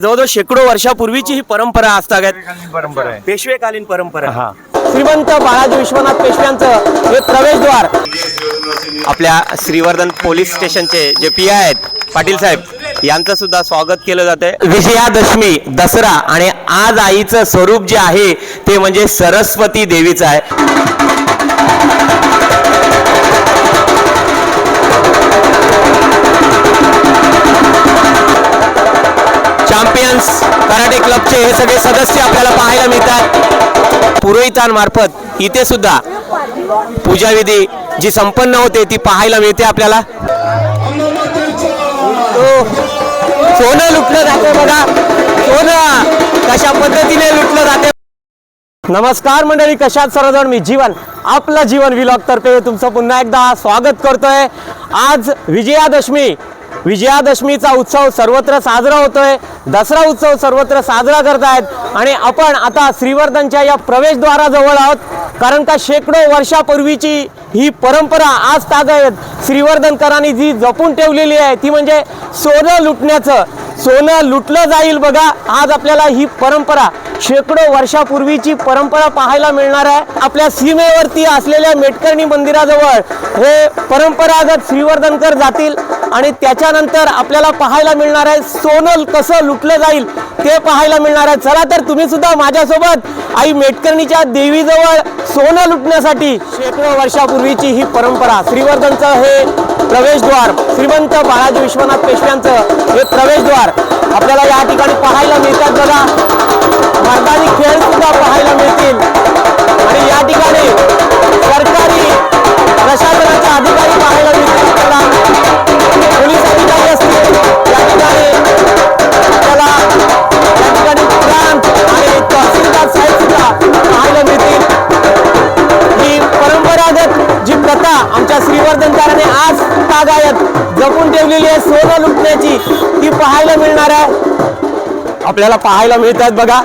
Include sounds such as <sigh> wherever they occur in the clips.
जवळजवळ शेकडो वर्षापूर्वीची ही परंपरा असतात परंपरा आहे. पेशवेकालीन परंपरा. हा. श्रीमंत बाळाजी विश्वनाथ पेशव्यांचं हे प्रवेशद्वार. आपल्या श्रीवर्धन पोलीस स्टेशनचे जे पी आय आहेत पाटील साहेब यांचं सुद्धा स्वागत केलं जाते विजयादशमी दसरा आणि आज आईचं स्वरूप जे आहे ते म्हणजे सरस्वती देवीचं आहे. कराटे क्लबचे हे सगळे सदस्य आपल्याला पाहायला मिळतात. पुरोहितांमार्फत इथे सुद्धा पूजाविधी जी संपन्न होते ती पाहायला मिळते आपल्याला. सोनं लुटलं जाते बघा. सोनं कशा पद्धतीने लुटलं जाते नमस्कार मंडळी कशात सर्वजण? मी जीवन आपलं जीवन विलॉग तर्फे तुमचं पुन्हा एकदा स्वागत करतोय. आज विजयादशमी विजयादशमीचा उत्सव सर्वत्र साजरा होतोय. दसरा उत्सव सर्वत्र साजरा करतायत. आणि आपण आता श्रीवर्धनच्या या प्रवेशद्वाराजवळ आहोत. कारण का शेकडो वर्षापूर्वीची ही परंपरा आज तागत श्रीवर्धनकरांनी जी जपून ठेवलेली आहे ती म्हणजे सोनं लुटण्याचं. सोनं लुटलं जाईल बघा. आज आपल्याला ही परंपरा शेकडो वर्षापूर्वीची परंपरा पाहायला मिळणार आहे. आपल्या सीमेवरती असलेल्या मेटकर्णी मंदिराजवळ हे परंपरागत श्रीवर्धनकर जातील. आणि त्याच्यानंतर आपल्याला पाहायला मिळणार आहे सोनं कसं लुट लुटलं जाईल ते पाहायला मिळणार आहे. चला तर तुम्ही सुद्धा माझ्यासोबत आई मेटकर्णीच्या देवीजवळ सोनं लुटण्यासाठी शेकडो वर्षापूर्वीची ही परंपरा श्रीवर्धनचं हे प्रवेशद्वार श्रीमंत बाळाजी विश्वनाथ पेशव्यांचं हे प्रवेशद्वार आपल्याला या ठिकाणी पाहायला मिळतात बघा. मर्दानी खेळ सुद्धा पाहायला मिळतील. आणि या ठिकाणी सरकारी प्रशासनाचे अधिकारी पाहायला मिळतील. पाहायला मिळतील ही परंपरागत जी प्रथा आमच्या श्रीवर्धनकाराने आज तागायत जपून ठेवलेली आहे सोनं लुटण्याची ती पाहायला मिळणार आहे. आपल्याला पाहायला मिळतात बघा.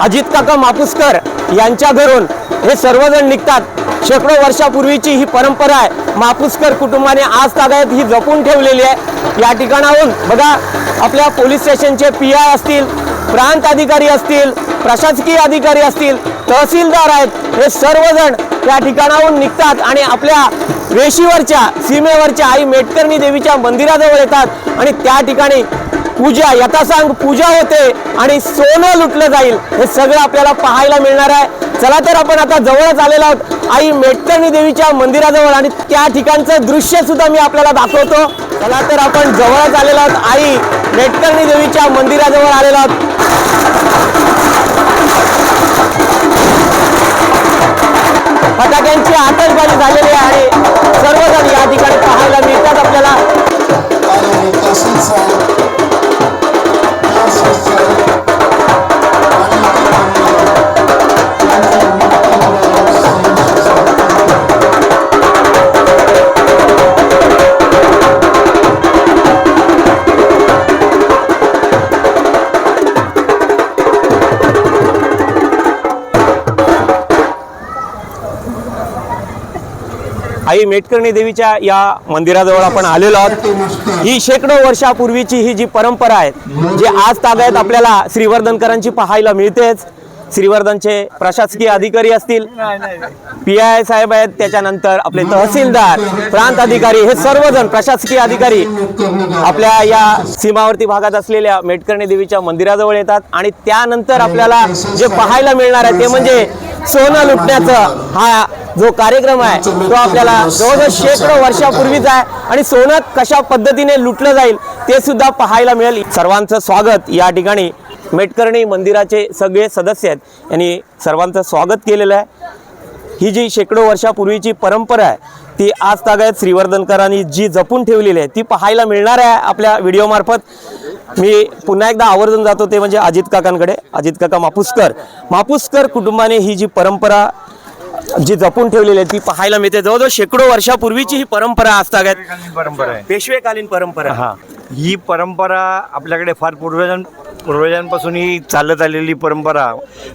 अजित काका मापुसकर यांच्या घरून हे सर्वजण निघतात. शेकडो वर्षापूर्वीची ही परंपरा आहे. मापुसकर कुटुंबाने आज तागायत ही जपून ठेवलेली आहे. या ठिकाणाहून बघा आपल्या पोलीस स्टेशनचे पी आय असतील प्रांत अधिकारी असतील प्रशासकीय अधिकारी असतील तहसीलदार आहेत हे सर्वजण या ठिकाणाहून निघतात आणि आपल्या वेशीवरच्या सीमेवरच्या आई मेटकर्णी देवीच्या मंदिराजवळ येतात आणि त्या ठिकाणी पूजा यथासांग पूजा होते आणि सोनं लुटलं जाईल हे सगळं आपल्याला पाहायला मिळणार आहे. चला तर आपण आता जवळच आलेलो आहोत आई मेटकर्णी देवीच्या मंदिराजवळ आणि त्या ठिकाणचं दृश्य सुद्धा मी आपल्याला दाखवतो. चला तर आपण जवळच आलेलो आहोत आई मेटकर्णी देवीच्या मंदिराजवळ आलेलो आहोत. फटाक्यांची आतषबाजी झालेली आहे. सर्वजण या ठिकाणी पाहायला मिळतात आपल्याला. आई मेटकर्णी देवीच्या या मंदिराजवळ आपण आलेलो आहोत. ही शेकडो वर्षापूर्वीची ही जी परंपरा आहे जी आज तागायत आपल्याला श्रीवर्धनकरांची पाहायला मिळतेच. श्रीवर्धनचे प्रशासकीय अधिकारी असतील. पी आय साहेब आहेत त्याच्यानंतर आपले तहसीलदार प्रांत अधिकारी हे सर्वजण प्रशासकीय अधिकारी आपल्या या सीमावर्ती भागात असलेल्या मेटकर्णी देवीच्या मंदिराजवळ येतात. आणि त्यानंतर आपल्याला जे पाहायला मिळणार आहे ते म्हणजे सोनं लुटण्याचं हा जो कार्यक्रम आहे तो आपल्याला जवळजवळ शेकडो वर्षापूर्वीचा आहे. आणि सोनं कशा पद्धतीने लुटलं जाईल ते सुद्धा पाहायला मिळेल. सर्वांचं स्वागत या ठिकाणी. मेटकर्णी मंदिराचे सगळे सदस्य आहेत. यांनी सर्वांचं स्वागत केलेलं आहे. ही जी शेकडो वर्षापूर्वीची परंपरा आहे ती आज तागायत श्रीवर्धनकरांनी जी जपून ठेवलेली आहे ती पाहायला मिळणार आहे आपल्या व्हिडिओमार्फत मी पुन्हा एकदा आवर्जून जातो ते म्हणजे अजित काकांकडे. अजित काका मापुसकर. मापुसकर कुटुंबाने ही जी परंपरा जी जपून ठेवलेली आहे ती पाहायला मिळते. जवळजवळ शेकडो वर्षापूर्वीची ही परंपरा आज तागायत परंपरा आहे. पेशवेकालीन परंपरा. हा. ही परंपरा आपल्याकडे फार पूर्वजन पूर्वजांपासून ही चालत आलेली परंपरा.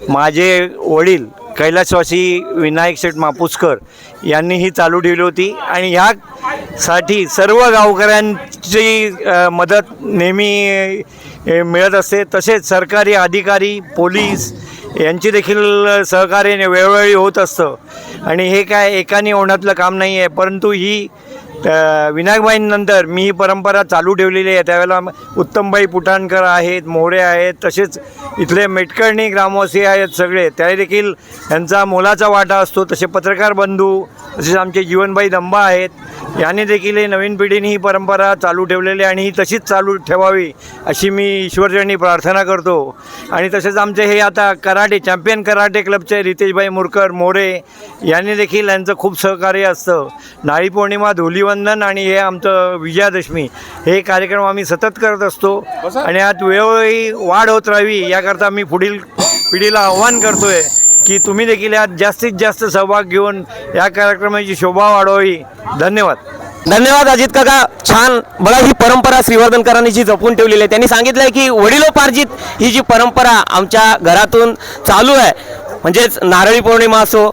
माझे वडील कैलासवासी विनायक शेठ मापुसकर यांनी ही चालू ठेवली होती आणि ह्यासाठी सर्व गावकऱ्यांची अ, मदत नेहमी मिळत असते. तसेच सरकारी अधिकारी पोलीस यांची देखील सहकार्य वेळोवेळी होत असतं. आणि हे काय एकाने होण्यातलं काम नाही आहे परंतु ही विनायकबाईंनंतर मी ही परंपरा चालू ठेवलेली आहे. त्यावेळेला उत्तमबाई पुटाणकर आहेत मोरे आहेत तसेच इथले मेटकर्णी ग्रामवासी आहेत सगळे. त्या देखील यांचा मोलाचा वाटा असतो. तसे पत्रकार बंधू तसेच आमचे जीवनबाई दंबा आहेत. याने देखील हे नवीन पिढीने ही परंपरा चालू ठेवलेली आणि ही तशीच चालू ठेवावी अशी मी ईश्वरचरणी प्रार्थना करतो. आणि तसेच आमचे हे आता कराटे चॅम्पियन कराटे क्लबचे रितेशभाई मुरकर मोरे यांनी देखील यांचं खूप सहकार्य असतं. नाळी पौर्णिमा धुलीवंदन आणि हे आमचं विजयादशमी हे कार्यक्रम आम्ही सतत करत असतो. आणि यात वेळोवेळी वाढ होत राहावी याकरता मी पुढील पिढीला आव्हान करतोय की तुम्ही देखील यात जास्तीत जास्त सहभाग घेऊन या कार्यक्रमाची शोभा वाढवावी. धन्यवाद. धन्यवाद अजित काका. छान बघा ही परंपरा श्रीवर्धनकरांनी जी जपून ठेवलेली आहे. त्यांनी सांगितलंय की वडिलोपार्जित ही जी परंपरा आमच्या घरातून चालू आहे. म्हणजेच नारळी पौर्णिमा असो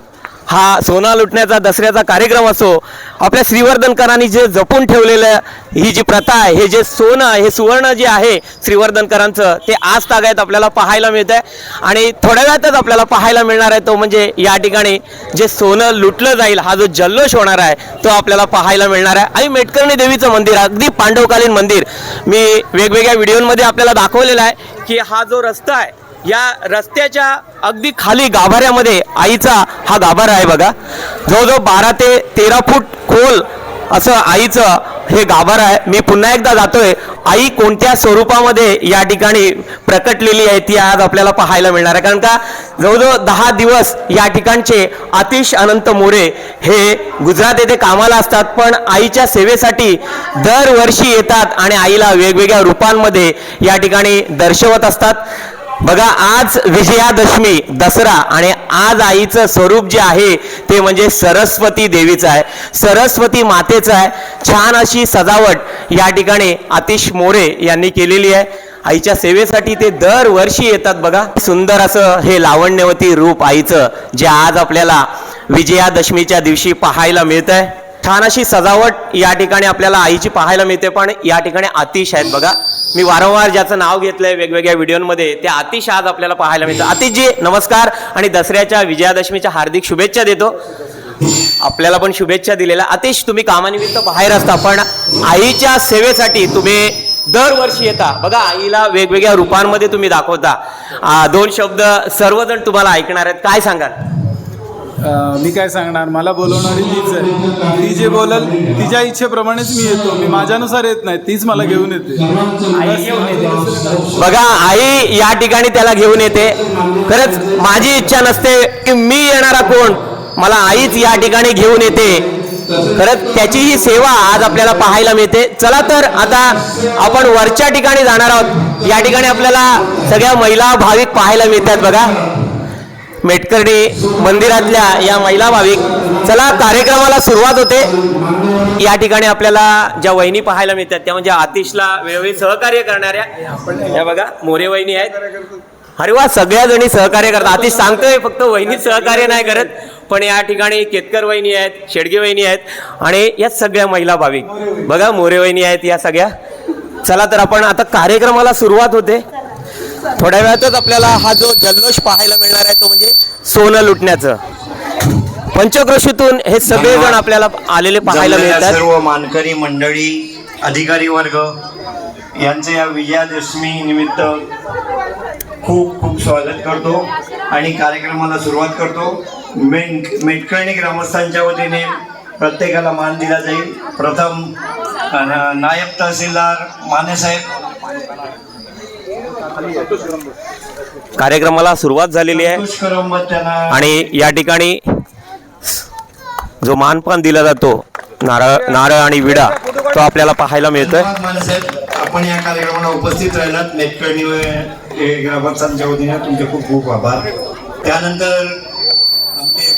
हा सोना लुटण्याचा दसऱ्याचा कार्यक्रम असो आपल्या श्रीवर्धनकरांनी जे जपून ठेवलेलं ही जी प्रथा आहे हे जे सोनं हे सुवर्ण जे आहे श्रीवर्धनकरांचं ते आज तागायत आपल्याला पाहायला मिळत आहे आणि थोड्या वेळातच आपल्याला पाहायला मिळणार आहे तो म्हणजे या ठिकाणी जे सोनं लुटलं जाईल हा जो जल्लोष होणार आहे तो आपल्याला पाहायला मिळणार आहे. आणि मेटकर्णी देवीचं मंदिर अगदी पांडवकालीन मंदिर मी वेगवेगळ्या व्हिडिओमध्ये आपल्याला दाखवलेलं आहे की हा जो रस्ता आहे या रस्त्याच्या अगदी खाली गाभाऱ्यामध्ये आईचा हा गाभारा आहे बघा. जवळजवळ बारा ते तेरा फूट खोल असं आईचं हे गाभार आहे. मी पुन्हा एकदा जातोय. आई कोणत्या स्वरूपामध्ये या ठिकाणी प्रकटलेली आहे ती आज आपल्याला पाहायला मिळणार आहे. कारण का जवळजवळ दहा दिवस या ठिकाणचे अतिश अनंत मोरे हे गुजरात येथे कामाला असतात पण आईच्या सेवेसाठी दरवर्षी येतात आणि आईला वेगवेगळ्या रूपांमध्ये या ठिकाणी दर्शवत असतात. बघा आज विजयादशमी दसरा आणि आज आईचं स्वरूप जे आहे ते म्हणजे सरस्वती देवीचं आहे. सरस्वती मातेचं आहे. छान अशी सजावट या ठिकाणी आतिश मोरे यांनी केलेली आहे. आईच्या सेवेसाठी ते दरवर्षी येतात बघा. सुंदर असं हे लावण्यवती रूप आईचं जे आज आपल्याला विजयादशमीच्या दिवशी पाहायला मिळत आहे छान अशी सजावट या ठिकाणी आपल्याला आईची पाहायला मिळते पण या ठिकाणी आतिश आहेत बघा. मी वारंवार ज्याचं नाव घेतलंय वेगवेगळ्या व्हिडिओमध्ये ते आतिश आज आपल्याला पाहायला मिळतं. आतिशजी नमस्कार. आणि दसऱ्याच्या विजयादशमीच्या हार्दिक शुभेच्छा देतो. आपल्याला पण शुभेच्छा दिलेल्या. आतिश तुम्ही कामानिमित्त बाहेर असता पण आईच्या सेवेसाठी तुम्ही दरवर्षी येता. बघा आईला वेगवेगळ्या रूपांमध्ये तुम्ही दाखवता. दोन शब्द सर्वजण तुम्हाला ऐकणार आहेत. काय सांगाल? मी काय सांगणार? मला बोलवणारी तीच आहे. ती जे बोलल तिच्या इच्छेप्रमाणेच मी येतो. मी माझ्यानुसार येत नाही. तीच मला घेऊन येते. बघा आई या ठिकाणी त्याला घेऊन येते. खरंच माझी इच्छा नसते की मी येणारा कोण. मला आईच या ठिकाणी घेऊन येते. खरंच त्याची ही सेवा आज आपल्याला पाहायला मिळते. चला तर आता आपण वरच्या ठिकाणी जाणार आहोत. या ठिकाणी आपल्याला सगळ्या महिला भाविक पाहायला मिळतात बघा. मेटकर्डे मंदिरातल्या या महिला भाविक चला कार्यक्रमाला सुरुवात होते. या ठिकाणी आपल्याला ज्या वहिनी पाहायला मिळतात त्या म्हणजे आतिशला वेळोवेळी सहकार्य करणाऱ्या या बघा मोरे वहिनी आहेत. अरे वा सगळ्या जणी सहकार्य करतात. आतिश सांगतोय फक्त वहिनीत सहकार्य नाही करत पण या ठिकाणी केतकर वहिनी आहेत शेडगे वहिनी आहेत आणि या सगळ्या महिला भाविक. बघा मोरे वहिनी आहेत या सगळ्या. चला तर आपण आता कार्यक्रमाला सुरुवात होते. थोड्या वेळातच आपल्याला हा जो जल्लोष पाहायला मिळणार आहे तो म्हणजे सोनं लुटण्याचं. पंचक्रोशीतून हे सगळेजण आपल्याला आलेले पाहायला जमलेल्या मिळतात. सर्व मानकरी मंडळी अधिकारी वर्ग यांचे या विजयादशमी निमित्त खूप खूप स्वागत करतो आणि कार्यक्रमाला सुरुवात करतो. मेन मेटकर्णी ग्रामस्थांच्या वतीने प्रत्येकाला मान दिला जाईल. प्रथम अ, नायब तहसीलदार मानेसाहेब कार्यक्रमाला सुरुवात झालेली आहे. आणि या ठिकाणी जो मानपान दिला जातो नारळ नारळ आणि विडा तो आपल्याला पाहायला मिळतोय. आपण या कार्यक्रमाला उपस्थित राहिलात. नेटकर्णी ग्रामस्थांच्या वतीने तुमचे खूप खूप आभार. त्यानंतर आमचे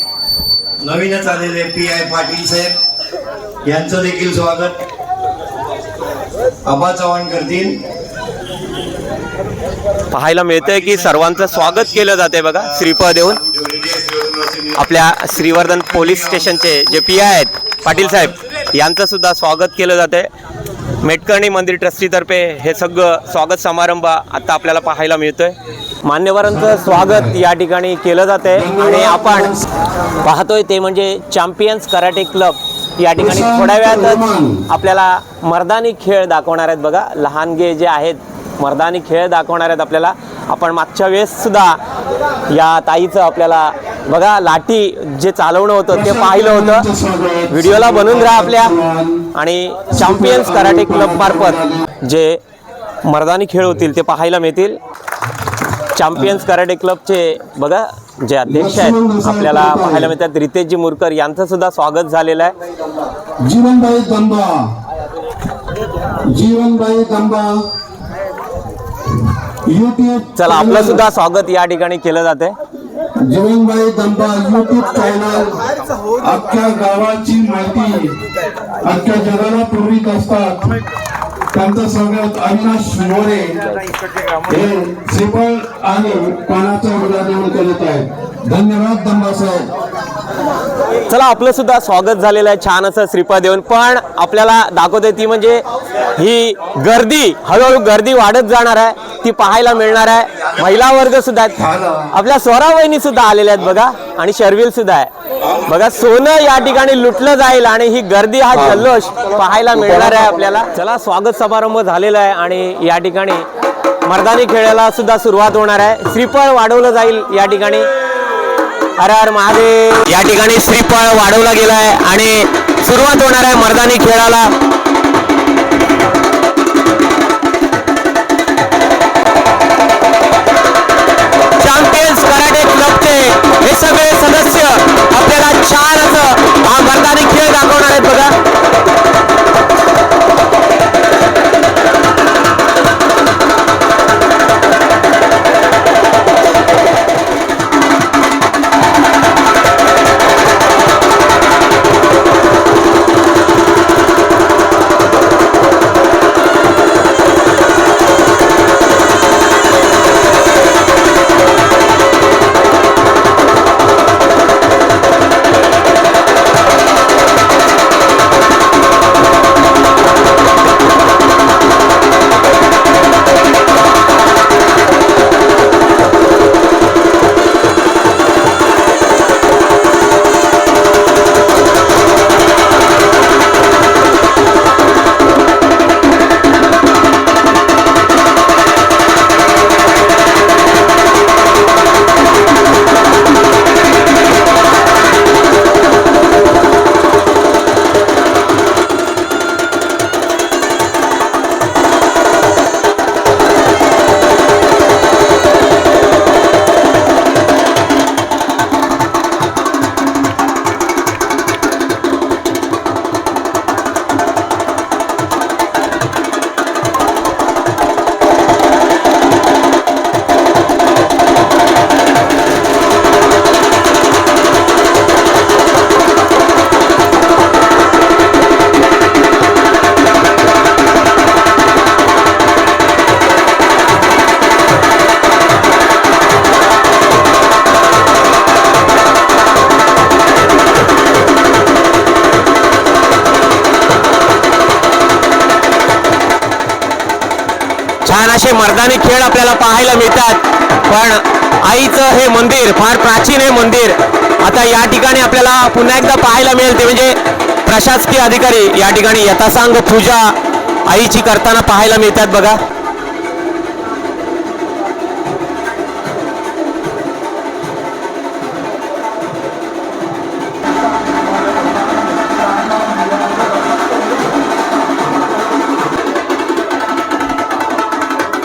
नवीनच आलेले पी आय पाटील साहेब यांचं देखील स्वागत. आबा चव्हाण करतील. पाहायला मिळतंय की सर्वांचं स्वागत केलं जाते बघा श्रीफळ देऊन आपल्या श्रीवर्धन पोलीस स्टेशनचे जे पी आय आहेत पाटील साहेब यांचं सुद्धा स्वागत केलं जाते मेटकर्णी मंदिर ट्रस्टीतर्फे हे सगळं स्वागत समारंभ आता आपल्याला पाहायला मिळतोय. मान्यवरांचं स्वागत या ठिकाणी केलं जात आहे आणि आपण पाहतोय ते म्हणजे चॅम्पियन्स कराटे क्लब या ठिकाणी थोड्या वेळातच आपल्याला मर्दानी खेळ दाखवणार आहेत बघा. लहानगे जे आहेत मर्दानी खेळ दाखवणार आहेत आपल्याला. आपण मागच्या वेळेस सुद्धा या ताईचं आपल्याला बघा लाठी जे चालवणं होतं ते पाहिलं होतं. व्हिडिओला बनवून राहा आपल्या. आणि चॅम्पियन्स कराटे क्लब मार्फत जे मर्दानी खेळ होतील ते पाहायला मिळतील. चॅम्पियन्स कराटे क्लबचे बघा जे अध्यक्ष आहेत आपल्याला पाहायला मिळतात. रितेशजी मुरकर यांचं सुद्धा स्वागत झालेलं आहे. जीवनबाई दंबा. जीवनबाई दंबा. युट्यूब चला आपलं सुद्धा स्वागत या ठिकाणी केलं जाते. जीवनबाई दंबा युट्यूब चॅनल अख्ख्या गावाची माहिती अख्ख्या जगाला पूर्वीत असतात. त्यांचं स्वागत अविनाश मोरे हे श्रीफळ आणि पानाचा विडा देऊन करत आहेत. धन्यवाद दंबा साहेब. चला आपलं सुद्धा स्वागत झालेलं आहे. छान असं श्रीफळ देऊन. पण आपल्याला दाखवते ती म्हणजे ही गर्दी हळूहळू गर्दी वाढत जाणार आहे. ती पाहायला मिळणार आहे. महिला वर्ग सुद्धा आहेत. आपल्या स्वरा वहिनी सुद्धा आलेल्या आहेत बघा. आणि शर्विल सुद्धा आहे. बघा सोनं या ठिकाणी लुटलं जाईल आणि ही गर्दी हा जल्लोष पाहायला मिळणार आहे आपल्याला. चला स्वागत समारंभ झालेला आहे आणि या ठिकाणी मर्दानी खेळाला सुद्धा सुरुवात होणार आहे. श्रीफळ वाढवलं जाईल या ठिकाणी. हर हर महादेव. या ठिकाणी श्रीफळ वाढवला गेला आहे आणि सुरुवात होणार आहे मर्दानी खेळाला. छान असे मर्दानी खेळ आपल्याला पाहायला मिळतात. पण आईचं हे मंदिर फार प्राचीन हे मंदिर. आता या ठिकाणी आपल्याला पुन्हा एकदा पाहायला मिळेल ते म्हणजे प्रशासकीय अधिकारी या ठिकाणी यथासांग पूजा आईची करताना पाहायला मिळतात बघा.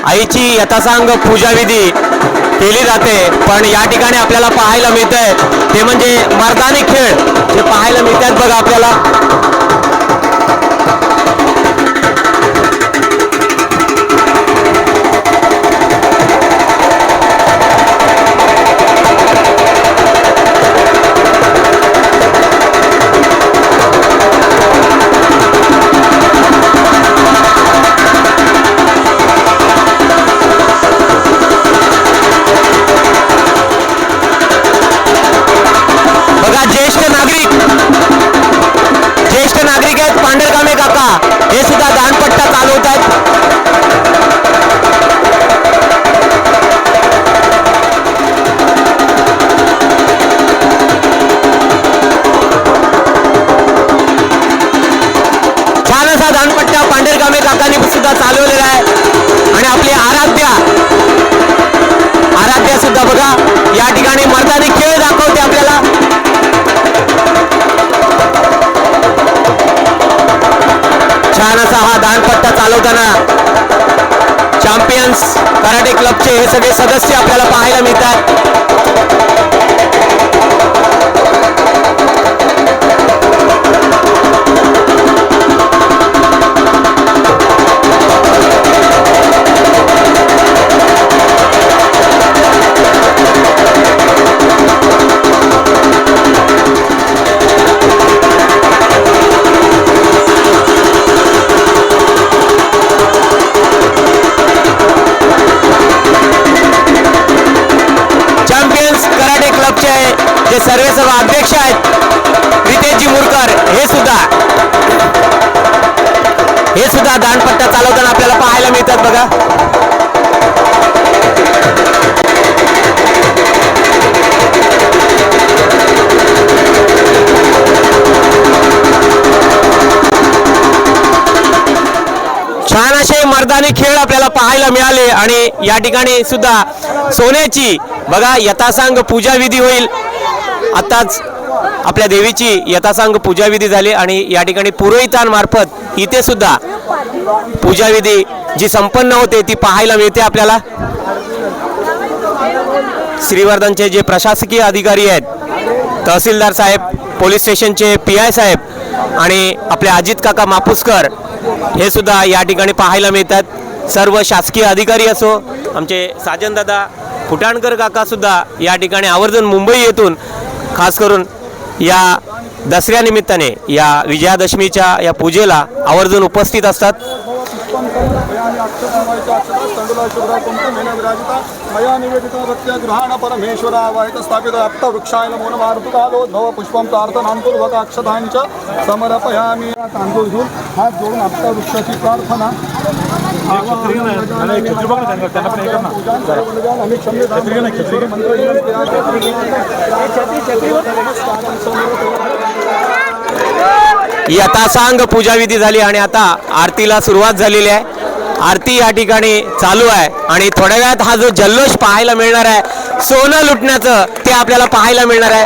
आईची यथासांग पूजाविधी केली जाते पण या ठिकाणी आपल्याला पाहायला मिळतंय ते म्हणजे मर्दानी खेळ जे पाहायला मिळतात बघा आपल्याला. चालवताना चॅम्पियन्स कराटे क्लबचे हे सगळे सदस्य आपल्याला पाहायला मिळतात. जे सर्वे सर्व अध्यक्ष आहेत. रितेशजी मुरकर हे सुद्धा. हे सुद्धा दांडपट्टा चालवताना आपल्याला पाहायला मिळतात बघा. छान असे मर्दानी खेळ आपल्याला पाहायला मिळाले आणि या ठिकाणी सुद्धा सोन्याची बघा यथासांग पूजा विधी होईल. आत्ताच आपल्या देवीची यथासांग पूजाविधी झाली आणि या ठिकाणी पुरोहितांमार्फत इथे सुद्धा पूजाविधी जी संपन्न होते ती पाहायला मिळते आपल्याला. श्रीवर्धनचे जे प्रशासकीय अधिकारी आहेत तहसीलदार साहेब पोलीस स्टेशनचे पी आय साहेब आणि आपले अजित काका मापुसकर हे सुद्धा या ठिकाणी पाहायला मिळतात. सर्व शासकीय अधिकारी असो आमचे साजनदादा फुटाणकर काकासुद्धा या ठिकाणी आवर्जून मुंबई येथून खास करून या दसऱ्यानिमित्ताने या विजयादशमीच्या या पूजेला आवर्जून उपस्थित असतात. मया निवेदिता प्रत्यग्रहाण परमेश्वरा वाहित स्थापित आप्त वृक्षाय नमो नमः ऋतुकालोद्भव पुष्पं प्रार्थनांतुर्भक अक्षतांच समर्पयामी तांदूळ घेऊन हात जोडून आप्त वृक्षाची प्रार्थना. यथासांग पूजा विधी झाली आणि आता आरतीला सुरुवात झालेली आहे. आरती या ठिकाणी चालू आहे आणि थोड्या वेळात हा जो जल्लोष पाहायला मिळणार आहे सोनं लुटण्याचं ते आपल्याला पाहायला मिळणार आहे.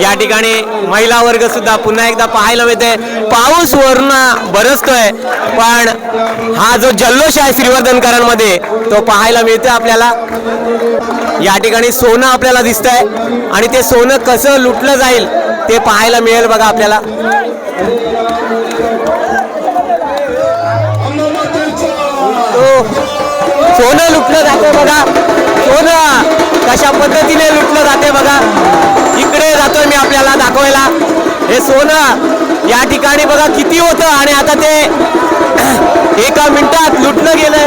या ठिकाणी महिला वर्ग सुद्धा पुन्हा एकदा पाहायला मिळते पाऊस वरून बरसतोय पण हा जो जल्लोष आहे श्रीवर्धनकरांमध्ये तो पाहायला मिळतोय आपल्याला. या ठिकाणी सोनं आपल्याला दिसतंय आणि ते सोनं कसं लुटलं जाईल ते पाहायला मिळेल बघा आपल्याला. सोनं लुटलं जाते बघा. सोनं कशा पद्धतीने लुटलं जाते बघा. इकडे जातोय मी आपल्याला दाखवायला. हे सोनं या ठिकाणी बघा किती होतं आणि आता ते <clears throat> एका मिनिटात लुटलं गेलंय.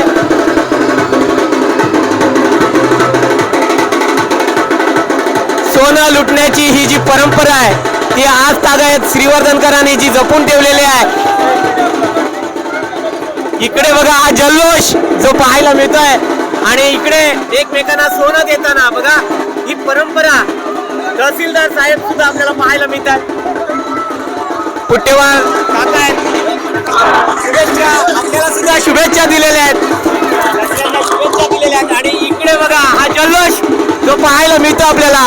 सोनं लुटण्याची ही जी परंपरा आहे ती आज तागायत श्रीवर्धनकरांनी जी जपून ठेवलेली आहे. इकडे बघा हा जल्लोष जो पाहायला मिळतोय. आणि इकडे एकमेकांना सोनं देताना बघा ही परंपरा तहसीलदार साहेब सुद्धा आपल्याला पाहायला मिळतात. पुट्टेवार. काका आहेत. शुभेच्छा. आपल्याला सुद्धा शुभेच्छा दिलेल्या आहेत. शुभेच्छा दिलेल्या आहेत. आणि इकडे बघा हा जल्लोष जो पाहायला मिळतो आपल्याला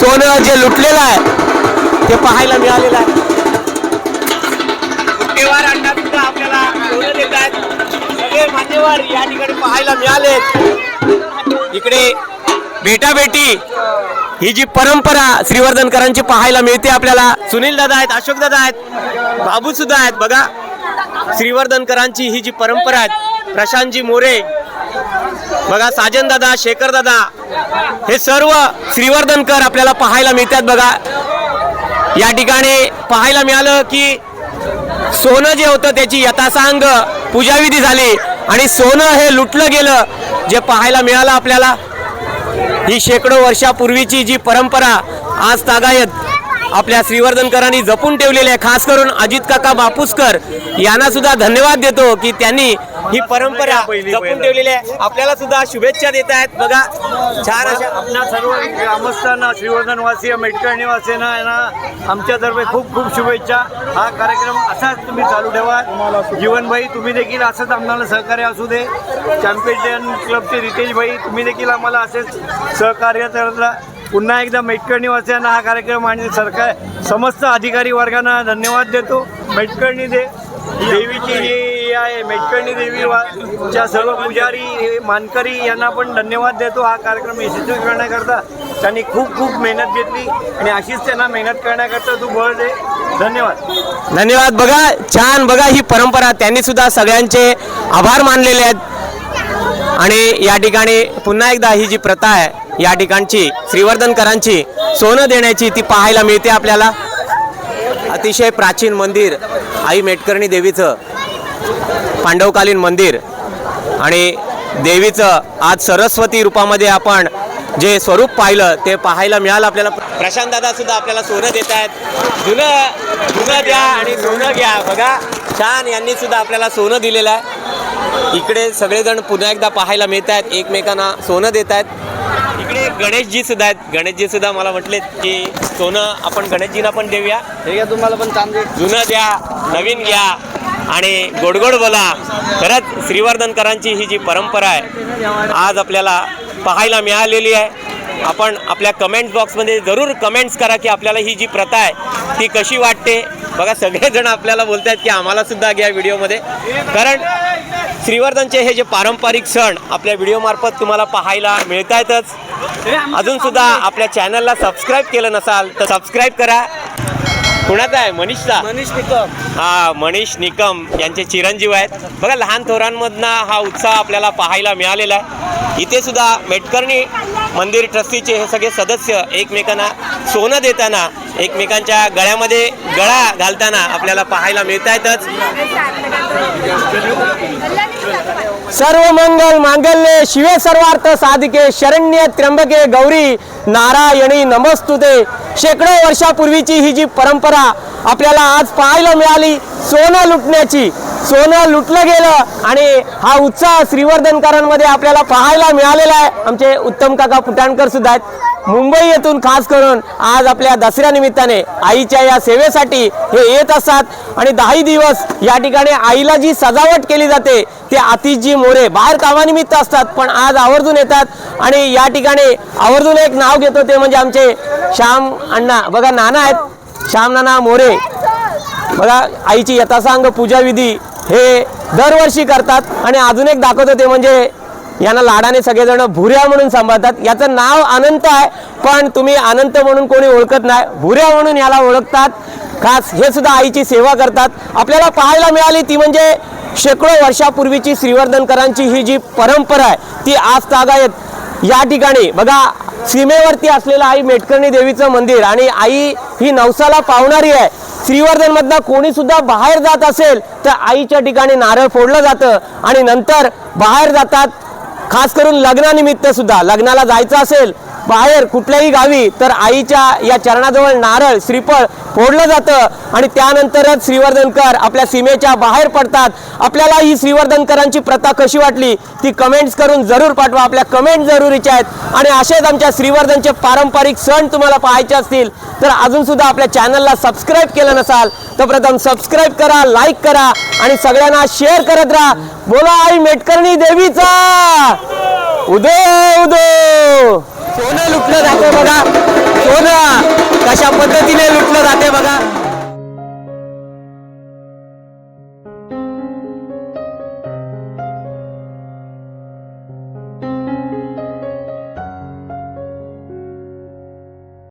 सोनं जे लुटलेलं आहे ते पाहायला मिळालेलं आहे. मुठेवार अण्णा सुद्धा आपल्याला सोनं देत आहेत. सगळे मान्यवर या ठिकाणी पाहायला मिळाले इकडे भेटाभेटी. ही जी परंपरा श्रीवर्धनकरांची पाहायला मिळते आपल्याला. सुनील दादा आहेत अशोक दादा आहेत बाबू सुद्धा आहेत. बघा श्रीवर्धनकरांची ही जी परंपरा आहे प्रशांतजी मोरे बघा साजन दादा शेखर दादा हे सर्व श्रीवर्धनकर आपल्याला पाहायला मिळतात बघा. या ठिकाणी पाहायला मिळालं की सोनं जे होतं त्याची यथासांग पूजाविधी झाली आणि सोनं हे लुटलं गेलं जे पाहायला मिळालं आपल्याला. ही शेकडो वर्षापूर्वीची जी परंपरा आज तागायत आपल्या श्रीवर्धनकरांनी जपून ठेवलेली आहे खास करून अजित काका बापूसकर यांना सुद्धा धन्यवाद देतो की त्यांनी ही परंपरा जपून ठेवलेली आहे. आपल्याला सुद्धा शुभेच्छा देत आहेत. बघा छान अशा आपल्या सर्व ग्रामस्थांना श्रीवर्धनवासी मेटकर निवासींना यांना आमच्यातर्फे खूप खूप शुभेच्छा. हा कार्यक्रम असाच तुम्ही चालू ठेवा. जीवनभाई तुम्ही देखील असंच आम्हाला सहकार्य असू दे. चॅम्पियन क्लबचे रितेश भाई तुम्ही देखील आम्हाला असेच सहकार्य करता पुन्हा एकदा मेटकर निवासियांना हा कार्यक्रम आणि सरकार समस्त अधिकारी वर्गांना धन्यवाद देतो. मेटकरणी दे. देवीची आहे. मेटकर्णी देवी वा- सर्व पुजारी मानकरी यांना पण धन्यवाद देतो. हा कार्यक्रम यशस्वी करण्याकरता त्यांनी खूप खूप मेहनत घेतली आणि अशीच त्यांना मेहनत करण्याकरता तू बळ दे. धन्यवाद. धन्यवाद. बघा छान बघा ही परंपरा. त्यांनी सुद्धा सगळ्यांचे आभार मानलेले आहेत. आणि या ठिकाणी पुन्हा एकदा ही जी प्रथा आहे या ठिकाणची श्रीवर्धनकरांची सोनं देण्याची ती पाहायला मिळते आपल्याला. अतिशय प्राचीन मंदिर आई मेटकर्णी देवीचं. पांडवकालीन मंदिर आणि देवीचं आज सरस्वती रूपामध्ये आपण जे स्वरूप पाहिलं ते पाहायला मिळालं आपल्याला. प्रशांत दादा सुद्धा आपल्याला सोनं देत आहेत. जुनं जुनं द्या आणि सोनं घ्या. बघा छान यांनी सुद्धा आपल्याला सोनं दिलेलं आहे. इकडे सगळेजण पुन्हा एकदा पाहायला मिळत आहेत. एकमेकांना सोनं देत आहेत. इकडे गणेशजी सुद्धा आहेत. गणेशजी सुद्धा मला म्हटलेत की सोनं आपण गणेशजींना पण देऊया. तुम्हाला पण चांगले जुनं द्या नवीन घ्या. आणि गोडगोड बोला. खरंच श्रीवर्धनकरांची ही जी परंपरा आहे आज आपल्याला पाहायला मिळालेली आहे. आपण आपल्या कमेंट बॉक्समध्ये जरूर कमेंट्स करा की आपल्याला ही जी प्रथा आहे ती कशी वाटते? बघा सगळेजण आपल्याला बोलत आहेत की आम्हालासुद्धा घ्या व्हिडिओमध्ये. कारण श्रीवर्धनचे हे जे पारंपरिक सण आपल्या व्हिडिओमार्फत तुम्हाला पाहायला मिळत आहेतच अजूनसुद्धा आपल्या चॅनलला सबस्क्राईब केलं नसाल तर सबस्क्राईब करा. कुणाचा आहे? मनीषचा? मनीष निकम. हा मनीष निकम. यांचे चिरंजीव आहेत. बघा लहान थोरांमधना हा उत्साह आपल्याला पाहायला मिळालेला आहे. इथे सुद्धा मेटकर्णी मंदिर ट्रस्टीचे हे सगळे सदस्य एकमेकांना सोनं देताना एकमेकांच्या गळ्यामध्ये गळा घालताना आपल्याला पाहायला मिळत आहेतच सर्व मंगल मांगल्ये शिवे सर्वार्थ साधिके शरण्य त्र्यंबके गौरी नारायणी नमस्तुते. शेकडो वर्षापूर्वीची ही जी परंपरा आपल्याला आज पाहायला मिळाली सोनं लुटण्याची. सोनं लुटलं गेलं आणि हा उत्साह श्रीवर्धनकरांमध्ये आपल्याला पाहायला मिळालेला आहे. आमचे उत्तम काका पुटाणकर सुद्धा आहेत. मुंबई येथून खास करून आज आपल्या दसऱ्या निमित्ताने आईच्या या सेवेसाठी हे येत असतात. आणि दहाही दिवस या ठिकाणी आईला जी सजावट केली जाते ते आतिशजी मोरे बाहेर कामानिमित्त असतात पण आज आवर्जून येतात. आणि या ठिकाणी आवर्जून एक नाव घेतो ते म्हणजे आमचे श्याम अण्णा. बघा नाना आहेत. श्याम नाना मोरे. बघा आईची यथासांग पूजाविधी हे दरवर्षी करतात. आणि अजून एक दाखवतो ते म्हणजे यांना लाडाने सगळेजण भुऱ्या म्हणून सांभाळतात. याचं नाव अनंत आहे पण तुम्ही अनंत म्हणून कोणी ओळखत नाही. भुऱ्या म्हणून याला ओळखतात. खास हे सुद्धा आईची सेवा करतात. आपल्याला पाहायला मिळाली ती म्हणजे शेकडो वर्षापूर्वीची श्रीवर्धनकरांची ही जी परंपरा आहे ती आज तागायत या ठिकाणी बघा सीमेवरती असलेलं आई मेटकर्णी देवीचं मंदिर आणि आई ही नवसाला पावणारी आहे. श्रीवर्धन मधनं कोणी सुद्धा बाहेर जात असेल तर आईच्या ठिकाणी नारळ फोडलं जातं आणि नंतर बाहेर जातात खास करून लग्नानिमित्त सुद्धा. लग्नाला जायचं असेल बाहेर कुठल्याही गावी तर आईच्या या चरणाजवळ नारळ श्रीफळ फोडलं जातं आणि त्यानंतरच श्रीवर्धनकर आपल्या सीमेच्या बाहेर पडतात. आपल्याला ही श्रीवर्धनकरांची प्रथा कशी वाटली? ती कमेंट्स करून जरूर पाठवा. आपल्या कमेंट जरुरीच्या आहेत. आणि असेच आमच्या श्रीवर्धनचे पारंपरिक सण तुम्हाला पाहायचे असतील तर अजून सुद्धा आपल्या चॅनलला सबस्क्राईब केलं नसाल तर प्रथम सबस्क्राईब करा लाईक करा आणि सगळ्यांना शेअर करत राहा. बोला आई मेटकर्णी देवीचा. उदय उदय सोनं लुटलं जाते बघा. सोनं कशा पद्धतीने लुटलं जाते बघा.